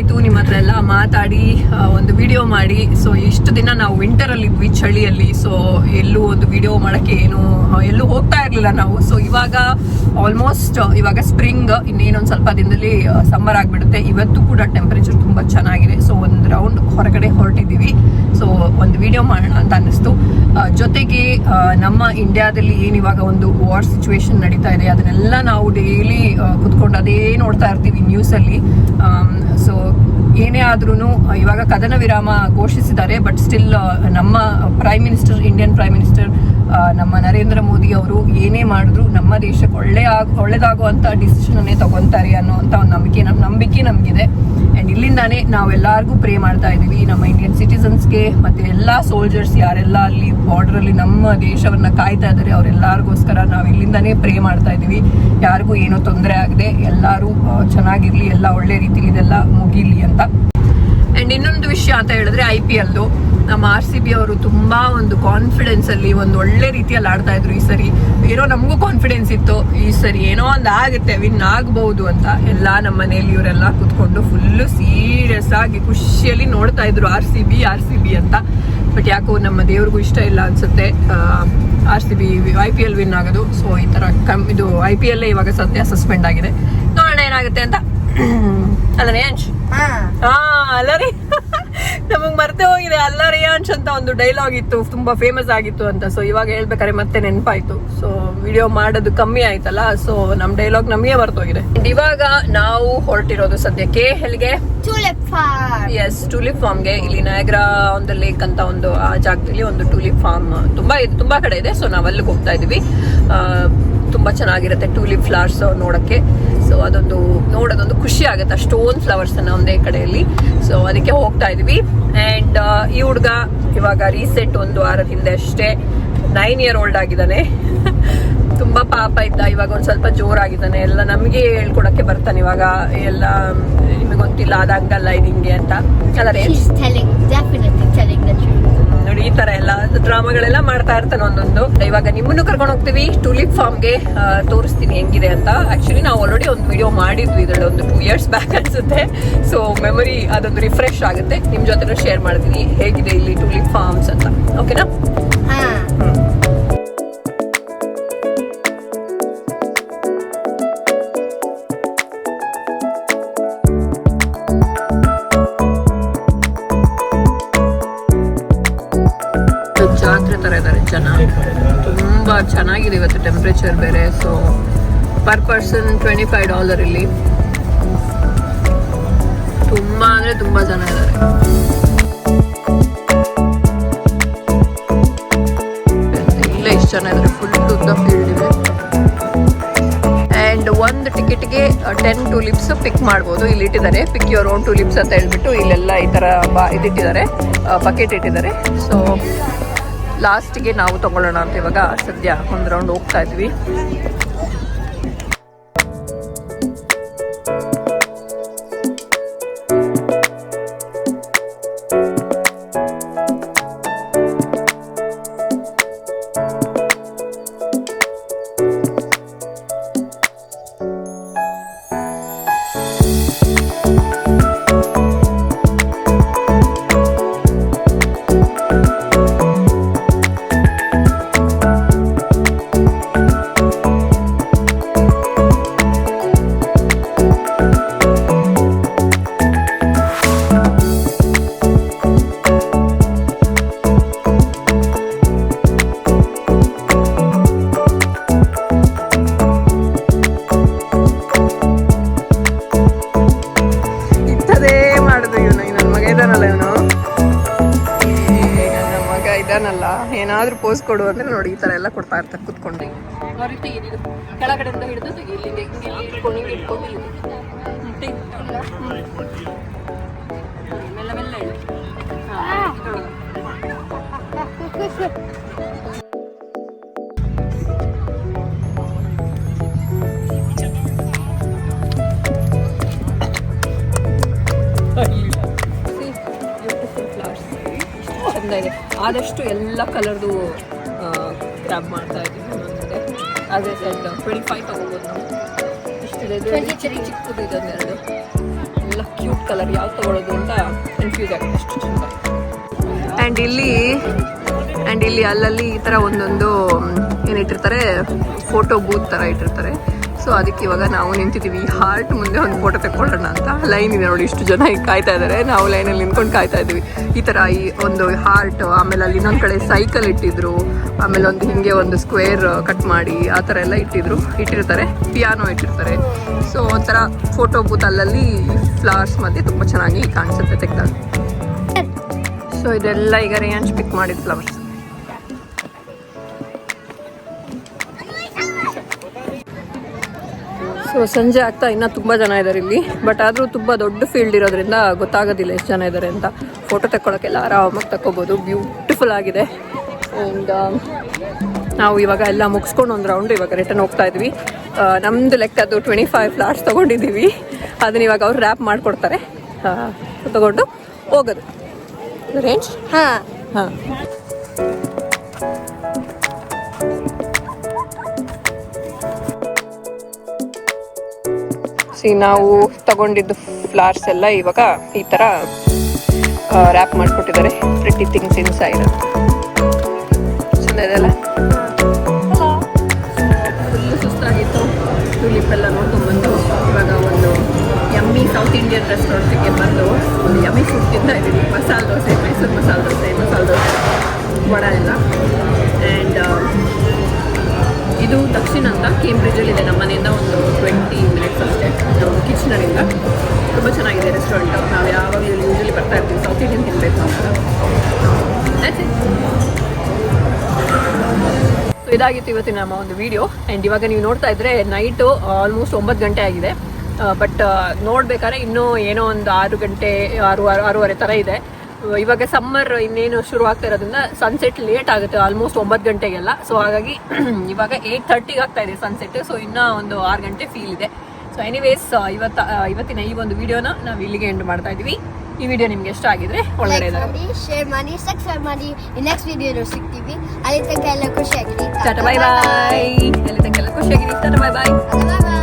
ಆಯ್ತು ನಿಮ್ಮ ಹತ್ರ ಎಲ್ಲ ಮಾತಾಡಿ ಒಂದು ವಿಡಿಯೋ ಮಾಡಿ. ಸೊ ಇಷ್ಟು ದಿನ ನಾವು ವಿಂಟರ್ ಅಲ್ಲಿ ಇದ್ವಿ ಚಳಿಯಲ್ಲಿ. ಸೊ ಎಲ್ಲೂ ಒಂದು ವಿಡಿಯೋ ಮಾಡಕ್ಕೆ ಏನು ಎಲ್ಲೂ ಹೋಗ್ತಾ ಇರಲಿಲ್ಲ ನಾವು. ಸೊ ಇವಾಗ ಆಲ್ಮೋಸ್ಟ್ ಇವಾಗ ಸ್ಪ್ರಿಂಗ್ ಇನ್ನೇನೊಂದು ಸ್ವಲ್ಪ ದಿನದಲ್ಲಿ ಸಮ್ಮರ್ ಆಗಿಬಿಡುತ್ತೆ. ಇವತ್ತು ಕೂಡ ಟೆಂಪರೇಚರ್ ತುಂಬಾ ಚೆನ್ನಾಗಿದೆ. ಸೊ ಒಂದು ರೌಂಡ್ ಹೊರಗಡೆ ಹೊರಟಿದ್ದೀವಿ. ಸೊ ಒಂದು ವಿಡಿಯೋ ಮಾಡೋಣ ಅಂತ ಅನ್ನಿಸ್ತು. ಜೊತೆಗೆ ನಮ್ಮ ಇಂಡಿಯಾದಲ್ಲಿ ಏನು ಇವಾಗ ಒಂದು ವಾರ್ ಸಿಚುವೇಶನ್ ನಡೀತಾ ಇದೆ, ಅದನ್ನೆಲ್ಲ ನಾವು ಡೈಲಿ ಕುತ್ಕೊಂಡು ಅದೇ ನೋಡ್ತಾ ಇರ್ತೀವಿ ನ್ಯೂಸಲ್ಲಿ ಸೊ ಏನೇ ಆದ್ರೂ ಇವಾಗ ಕದನ ವಿರಾಮ ಘೋಷಿಸಿದ್ದಾರೆ ಬಟ್ ಸ್ಟಿಲ್ ನಮ್ಮ prime minister Indian prime minister ನಮ್ಮ ನರೇಂದ್ರ ಮೋದಿ ಅವರು ಏನೇ ಮಾಡಿದ್ರು ನಮ್ಮ ದೇಶಕ್ಕೆ ಒಳ್ಳೆ ಒಳ್ಳೆದಾಗುವಂಥ ಒಳ್ಳೇದಾಗುವಂತ ಡಿಸಿಷನ್ ಅನ್ನೇ ತಗೊಂತಾರೆ ಅನ್ನೋಂಥ ಒಂದು ನಂಬಿಕೆ ನಮ್ಮ ನಂಬಿಕೆ ನಮಗಿದೆ. ಆ್ಯಂಡ್ ಇಲ್ಲಿಂದಾನೇ ನಾವೆಲ್ಲರಿಗೂ ಪ್ರೇ ಮಾಡ್ತಾ ಇದ್ದೀವಿ. ನಮ್ಮ ಇಂಡಿಯನ್ ಸಿಟಿಸನ್ಸ್ಗೆ ಮತ್ತೆ ಎಲ್ಲ ಸೋಲ್ಜರ್ಸ್ ಯಾರೆಲ್ಲ ಅಲ್ಲಿ ಬಾರ್ಡರ್ ಅಲ್ಲಿ ನಮ್ಮ ದೇಶವನ್ನ ಕಾಯ್ತಾ ಇದ್ದಾರೆ, ಅವರೆಲ್ಲರಿಗೋಸ್ಕರ ನಾವು ಇಲ್ಲಿಂದಾನೇ ಪ್ರೇ ಮಾಡ್ತಾ ಇದ್ದೀವಿ. ಯಾರಿಗೂ ಏನೋ ತೊಂದರೆ ಆಗದೆ ಎಲ್ಲರೂ ಚೆನ್ನಾಗಿರಲಿ, ಎಲ್ಲ ಒಳ್ಳೆ ರೀತಿಲಿ ಇದೆಲ್ಲ ಮುಗೀಲಿ ಅಂತ. ಅಂಡ್ ಇನ್ನೊಂದು ವಿಷಯ ಅಂತ ಹೇಳಿದ್ರೆ ಐ ಪಿ ಎಲ್ದು ನಮ್ಮ ಆರ್ ಸಿ ಬಿ ಅವರು ತುಂಬಾ ಒಂದು ಕಾನ್ಫಿಡೆನ್ಸ್ ಅಲ್ಲಿ ಒಂದು ಒಳ್ಳೆ ರೀತಿಯಲ್ಲಿ ಆಡ್ತಾ ಇದ್ರು ಈ ಸರಿ. ಏನೋ ನಮಗೂ ಕಾನ್ಫಿಡೆನ್ಸ್ ಇತ್ತು. ಈ ಸರಿ ಏನೋ ಒಂದು ಆಗುತ್ತೆ ವಿನ್ ಆಗಬಹುದು ಅಂತ ಎಲ್ಲ ನಮ್ಮ ಮನೆಯಲ್ಲಿ ಇವರೆಲ್ಲ ಕುತ್ಕೊಂಡು ಫುಲ್ಲು ಸೀರಿಯಸ್ ಆಗಿ ಖುಷಿಯಲ್ಲಿ ನೋಡ್ತಾ ಇದ್ರು R C B R C B ಅಂತ. ಬಟ್ ಯಾಕೋ ನಮ್ಮ ದೇವ್ರಿಗೂ ಇಷ್ಟ ಇಲ್ಲ ಅನ್ಸುತ್ತೆ. R C B I P L win ಆಗೋದು. ಸೊ ಈ ತರ ಕಮ್ ಇದು ಐ ಪಿ ಎಲ್ ಇವಾಗ ಸದ್ಯ ಸಸ್ಪೆಂಡ್ ಆಗಿದೆ. ನೋಡೋಣ ಏನಾಗುತ್ತೆ ಅಂತ ಅಲ್ಲ ರೇಂಜ್ ಹಾ. ಹಾ ಅಲ್ಲ ರೀ. ನಮಗ್ ಮರ್ತೆ ಹೋಗಿದೆ. ಅಲ್ಲ ರಿಯಾಂಶ್ ಅಂತ ಒಂದು ಡೈಲಾಗ್ ಇತ್ತು. ತುಂಬಾ ಫೇಮಸ್ ಆಗಿತ್ತು ಅಂತ. ಸೊ ಇವಾಗ ಹೇಳ್ಬೇಕಾದ್ರೆ ಮತ್ತೆ ನೆನಪಾಯ್ತು. ಸೊ ವಿಡಿಯೋ ಮಾಡೋದು ಕಮ್ಮಿ ಆಯ್ತಲ್ಲ. ಸೊ ನಮ್ ಡೈಲಾಗ್ ನಮಗೆ ಮರ್ತೋಗಿದೆ. ಇವಾಗ ನಾವು ಹೊರಟಿರೋದು ಸದ್ಯಕ್ಕೆ ಎಲ್ಲಿಗೆ? ಟೂಲಿಪ್ ಫಾರ್ಮ್ ಎಸ್ ಟೂಲಿಪ್ ಫಾರ್ಮ್ಗೆ ಇಲ್ಲಿ ನಯಗ್ರಾ ಒಂದು ಲೇಕ್ ಅಂತ ಒಂದು ಆ ಜಾಗದಲ್ಲಿ ಒಂದು ಟೂಲಿಪ್ ಫಾರ್ಮ್ ತುಂಬಾ ತುಂಬಾ ಕಡೆ ಇದೆ. ಸೊ ನಾವ್ ಅಲ್ಲಿಗೆ ಹೋಗ್ತಾ ಇದೀವಿ. ತುಂಬಾ ಚೆನ್ನಾಗಿರುತ್ತೆ ಟೂಲಿಪ್ ಫ್ಲವರ್ಸ್ ನೋಡಕ್ಕೆ. ಸೊ ಅದೊಂದು ನೋಡೋದೊಂದು ಖುಷಿ ಆಗುತ್ತೆ. ಸ್ಟೋನ್ ಫ್ಲವರ್ಸ್ ಅನ್ನ ಒಂದೇ ಕಡೆಯಲ್ಲಿ. ಸೊ ಅದಕ್ಕೆ ಹೋಗ್ತಾ ಇದ್ವಿ. ಅಂಡ್ ಈ ಹುಡುಗ ಇವಾಗ ರೀಸೆಂಟ್ ಒಂದು ವಾರದ ಹಿಂದೆ ಅಷ್ಟೇ. ನೈನ್ ಇಯರ್ ಓಲ್ಡ್ ಆಗಿದ್ದಾನೆ. ತುಂಬಾ ಪಾಪ ಇದ್ದ. ಇವಾಗ ಒಂದು ಸ್ವಲ್ಪ ಜೋರಾಗಿದ್ದಾನೆ. ಎಲ್ಲ ನಮಗೆ ಹೇಳ್ಕೊಡಕ್ಕೆ ಬರ್ತಾನೆ ಇವಾಗ. ಎಲ್ಲ ನಿಮಗೆ ಗೊತ್ತಿಲ್ಲ ಅದ ಹಂಗಲ್ಲ ಇದು ಹಿಂಗೆ ಅಂತ. ನೋಡಿ ಈ ತರ ಎಲ್ಲ ಡ್ರಾಮಾಗಳೆಲ್ಲ ಮಾಡ್ತಾ ಇರ್ತಾನೆ ಒಂದೊಂದು. ಇವಾಗ ನಿಮ್ಮನ್ನು ಕರ್ಕೊಂಡು ಹೋಗ್ತೀವಿ ಟೂಲಿಪ್ ಫಾರ್ಮ್ಗೆ ತೋರಿಸ್ತೀನಿ ಹೆಂಗಿದೆ ಅಂತ. ಆಕ್ಚುಲಿ ನಾವು ಆಲ್ರೆಡಿ ಒಂದು ವಿಡಿಯೋ ಮಾಡಿದ್ವಿ ಇದರಲ್ಲಿ ಒಂದು ಟೂ ಇಯರ್ಸ್ ಬ್ಯಾಕ್ ಅನ್ಸುತ್ತೆ. ಸೊ ಮೆಮೊರಿ ಅದೊಂದು ರಿಫ್ರೆಶ್ ಆಗುತ್ತೆ. ನಿಮ್ ಜೊತೆ ಶೇರ್ ಮಾಡ್ತೀನಿ. ಹೇಗಿದೆ ಇಲ್ಲಿ ಟುಲಿಪ್ ಫಾರ್ಮ್ಸ್ ಅಂತ. ಓಕೆನಾ ಹಾ ಇದ್ದಾರೆ ಜನ ತುಂಬ ಚೆನ್ನಾಗಿದೆ ಇವತ್ತು ಟೆಂಪ್ರೇಚರ್ ಬೇರೆ so per person twenty five dollar ಇಲ್ಲಿ. ತುಂಬ ಅಂದರೆ ತುಂಬಾ ಜನ ಇದ್ದಾರೆ ಇಲ್ಲೇ ಇಷ್ಟು ಜನ ಇದ್ದಾರೆ ಫುಲ್ ಉದ್ದ ಫೀಲ್ಡ್ ಇದೆ. ಅಂಡ್ ಒಂದು ಟಿಕೆಟ್ಗೆ ಟೆನ್ ಟುಲಿಪ್ಸ್ ಪಿಕ್ ಮಾಡ್ಬೋದು, ಇಲ್ಲಿ ಇಟ್ಟಿದ್ದಾರೆ. ಪಿಕ್ ಯುವರ್ ಓನ್ ಟುಲಿಪ್ಸ್ ಅಂತ ಹೇಳ್ಬಿಟ್ಟು ಇಲ್ಲೆಲ್ಲ ಈ ಥರ ಬಾ ಇದಿಟ್ಟಿದ್ದಾರೆ ಬಕೆಟ್ ಇಟ್ಟಿದ್ದಾರೆ. ಸೊ ಲಾಸ್ಟಿಗೆ ನಾವು ತಗೊಳ್ಳೋಣ ಅಂತ ಇವಾಗ ಸದ್ಯ ಒಂದು ರೌಂಡ್ ಹೋಗ್ತಾ ಇದ್ವಿ. ಪೋಸ್ ಕೊಡು ಅಂದ್ರೆ ನೋಡಿ ಈ ತರ ಎಲ್ಲ ಕೊಡ್ತಾ ಇರ್ತಾರೆ ಕುತ್ಕೊಂಡು ನೋಡಿ ತೆಗೀರಿ ಇದು. ಕೆಳಗಡೆಯಿಂದ ಹಿಡಿದು ತೆಗಿ ಇಲ್ಲಿ ಹಿಂಗೆ ಹಿಂಗೆ ಇಲ್ಲಿ ಇಟ್ಕೊಂಡು ಹಿಂಗೆ ಇಟ್ಕೊಂಡು ಇಲ್ಲಿ. ಹ್ಮ್, ತೆಗಿ. ಹ್ಮ್. ಮೆಲ್ಲ ಮೆಲ್ಲ ಆದಷ್ಟು ಎಲ್ಲ ಕಲರ್ದು ಗ್ರ್ಯಾಬ್ ಮಾಡ್ತಾ ಇದ್ದೀವಿ ಅಂದರೆ ಅದೇ ಸೆಟ್ ಟ್ವೆಂಟಿ ಫೈವ್ ತಗೋಬೋದು ನಾವು. ಇಷ್ಟಿದೆ ಚಿಕ್ಕದು ಚಿಕ್ಕ ಚಿಕ್ಕದು ಇದೊಂದೆರಡು ಎಲ್ಲ ಕ್ಯೂಟ್ ಕಲರ್ ಯಾವ್ದು ತಗೊಳ್ಳೋದು ಅಂತ ಕನ್ಫ್ಯೂಸ್ ಆಗಿದೆ. ಅಷ್ಟು ಚಂದ. ಆ್ಯಂಡ್ ಇಲ್ಲಿ ಆ್ಯಂಡ್ ಇಲ್ಲಿ ಅಲ್ಲಲ್ಲಿ ಈ ಥರ ಒಂದೊಂದು ಏನಿಟ್ಟಿರ್ತಾರೆ ಫೋಟೋ ಬೂತ್ ಥರ ಇಟ್ಟಿರ್ತಾರೆ. ಸೊ ಅದಕ್ಕೆ ಇವಾಗ ನಾವು ನಿಂತಿದ್ದೀವಿ. ಹಾರ್ಟ್ ಮುಂದೆ ಒಂದು ಫೋಟೋ ತಗೊಳ್ಳೋಣ ಅಂತ. ಲೈನ್ ಇದೆ ನೋಡಿ, ಇಷ್ಟು ಜನ ಈಗ ಕಾಯ್ತಾ ಇದ್ದಾರೆ ನಾವು ಲೈನಲ್ಲಿ ನಿಂತ್ಕೊಂಡು ಕಾಯ್ತಾ ಇದ್ದೀವಿ. ಈ ಥರ ಈ ಒಂದು ಹಾರ್ಟ್ ಆಮೇಲೆ ಅಲ್ಲಿ ಇನ್ನೊಂದು ಕಡೆ ಸೈಕಲ್ ಇಟ್ಟಿದ್ರು. ಆಮೇಲೆ ಒಂದು ಹಿಂಗೆ ಒಂದು ಸ್ಕ್ವೇರ್ ಕಟ್ ಮಾಡಿ, ಆ ಥರ ಎಲ್ಲ ಇಟ್ಟಿದ್ರು. ಇಟ್ಟಿರ್ತಾರೆ. ಪಿಯಾನೋ ಇಟ್ಟಿರ್ತಾರೆ. ಸೊ ಒಂಥರ ಫೋಟೋ ಬೂತ್ ಅಲ್ಲಲ್ಲಿ ಫ್ಲವರ್ಸ್ ಮಧ್ಯೆ ತುಂಬ ಚೆನ್ನಾಗಿ ಕಾಣಿಸುತ್ತೆ ತೆಗ್ದಾಗ. ಸೊ ಇದೆಲ್ಲ ಈಗ ರೇಂಜ್ ಪಿಕ್ ಮಾಡಿದ ಫ್ಲವರ್ಸ್ ಸೊ ಸಂಜೆ ಆಗ್ತಾ ಇನ್ನೂ ತುಂಬ ಜನ ಇದ್ದಾರೆ ಇಲ್ಲಿ. ಬಟ್ ಆದರೂ ತುಂಬ ದೊಡ್ಡ ಫೀಲ್ಡ್ ಇರೋದ್ರಿಂದ ಗೊತ್ತಾಗೋದಿಲ್ಲ ಎಷ್ಟು ಜನ ಇದ್ದಾರೆ ಅಂತ. ಫೋಟೋ ತಕ್ಕೊಳ್ಳೋಕ್ಕೆಲ್ಲ ಆರಾಮಾಗಿ ತಗೋಬೋದು ಬ್ಯೂಟಿಫುಲ್ ಆಗಿದೆ. ಆ್ಯಂಡ್ ನಾವು ಇವಾಗ ಎಲ್ಲ ಮುಗಿಸ್ಕೊಂಡು ಒಂದು ರೌಂಡ್ ಇವಾಗ ರಿಟರ್ನ್ ಹೋಗ್ತಾ ಇದ್ವಿ. ನಮ್ಮದು ನಮ್ದು ಲೆಕ್ಕದ್ದು ಟ್ವೆಂಟಿ ಫೈವ್ ಫ್ಲಾಟ್ಸ್ ತೊಗೊಂಡಿದ್ದೀವಿ. ಅದನ್ನ ಇವಾಗ ಅವ್ರು ರ್ಯಾಪ್ ಮಾಡಿಕೊಡ್ತಾರೆ. ತಗೊಂಡು ಹೋಗೋದು. ರೇಂಜ್ ಹಾಂ. ಹಾಂ. ಸಿ, ನಾವು ತಗೊಂಡಿದ್ದು ಫ್ಲವರ್ಸ್ ಎಲ್ಲ ಇವಾಗ ಈ ಥರ ರ್ಯಾಪ್ ಮಾಡಿಕೊಟ್ಟಿದ್ದಾರೆ. ಪ್ರಿಟಿ ಥಿಂಗ್ಸ್ ಇನ್ಸೈಡ್ ಚೆನ್ನಾಗಿದೆ ಇದೆಲ್ಲ ಫುಲ್ಲು ಸುಸ್ತಾಗಿತ್ತು. ಟುಲಿಪ್ ಎಲ್ಲ ನೋಡ್ಕೊಂಡ್ಬಂದು ಇವಾಗ ಒಂದು ಯಮ್ಮಿ ಸೌತ್ ಇಂಡಿಯನ್ ರೆಸ್ಟೋರೆಂಟ್ಗೆ ಬಂದು, ಒಂದು ಯಮ್ಮಿ ಫುಡ್ ತಿಂತಾ ಇದ್ದೀವಿ ಮಸಾಲೆ ದೋಸೆ, ಮೈಸೂರು ಮಸಾಲೆ ದೋಸೆ ಮಸಾಲೆ ದೋಸೆ, ವಡ ಎಲ್ಲ. ಇದು ದಕ್ಷಿಣ ಅಂತ ಕೇಂಬ್ರಿಡ್ಜಲ್ಲಿ ಇದೆ. ನಮ್ಮ ಮನೆಯಿಂದ ಒಂದು ಟ್ವೆಂಟಿ ಮಿನಿಟ್ಸ್ ಅಷ್ಟೇ. ನಮ್ಮ ಕಿಚನರಿಂದ ತುಂಬ ಚೆನ್ನಾಗಿದೆ ರೆಸ್ಟೋರೆಂಟ್ ನಾವು ಯಾವಾಗಲೂ ಯೂಶಲಿ ಬರ್ತಾ ಇರ್ತೀವಿ ಸೌತ್ ಇಂಡಿಯನ್ ತಿನ್ನಬೇಕು ಅಂತ. ಸೊ ಇದಾಗಿತ್ತು ಇವತ್ತಿನ ನಮ್ಮ ಒಂದು ವಿಡಿಯೋ ಆ್ಯಂಡ್ ಇವಾಗ ನೀವು ನೋಡ್ತಾ ಇದ್ರೆ ನೈಟು ಆಲ್ಮೋಸ್ಟ್ ಒಂಬತ್ತು ಗಂಟೆ ಆಗಿದೆ. ಬಟ್ ನೋಡ್ಬೇಕಾದ್ರೆ ಇನ್ನೂ ಏನೋ ಒಂದು ಆರು ಗಂಟೆ, ಆರು ಆರು, ಆರೂವರೆ ಥರ ಇದೆ. ಇವಾಗ ಸಮ್ಮರ್ ಇನ್ನೇನು ಶುರು ಆಗ್ತಾ ಇರೋದ್ರಿಂದ ಸನ್ಸೆಟ್ ಲೇಟ್ ಆಗುತ್ತೆ ಆಲ್ಮೋಸ್ಟ್ ಒಂಬತ್ತು ಗಂಟೆಗೆಲ್ಲ. ಸೊ ಹಾಗಾಗಿ ಇವಾಗ ಏಯ್ಟ್ ಥರ್ಟಿಗೆ ಆಗ್ತಾ ಇದೆ ಸನ್ಸೆಟ್ ಸೊ ಇನ್ನೂ ಒಂದು ಆರು ಗಂಟೆ ಫೀಲ್ ಇದೆ. ಸೊ ಎನಿವೇಸ್ ಇವತ್ತ ಇವತ್ತಿನ ಈ ಒಂದು ವಿಡಿಯೋನ ನಾವು ಇಲ್ಲಿಗೆ ಎಂಡ್ ಮಾಡ್ತಾ ಇದೀವಿ. ಈ ವಿಡಿಯೋ ನಿಮ್ಗೆ ಇಷ್ಟ ಆಗಿದ್ರೆ ಒಳಗಡೆ ಶೇರ್ ಮಾಡಿ ಸಬ್ಸ್ಕ್ರೈಬ್ ಮಾಡಿ ನೆಕ್ಸ್ಟ್ ವಿಡಿಯೋ ಸಿಗ್ತೀವಿ. ಅಲ್ಲಿ ತನಕ ಎಲ್ಲ ಖುಷಿಯಾಗಿರಿ. ಟಾಟಾ ಬಾಯ್ ಬಾಯ್ ಅಲ್ಲಿ ತನಕ ಖುಷಿಯಾಗಿರಿ. ಟಾಟಾ ಬಾಯ್ ಬಾಯ್ ಬಾಯ್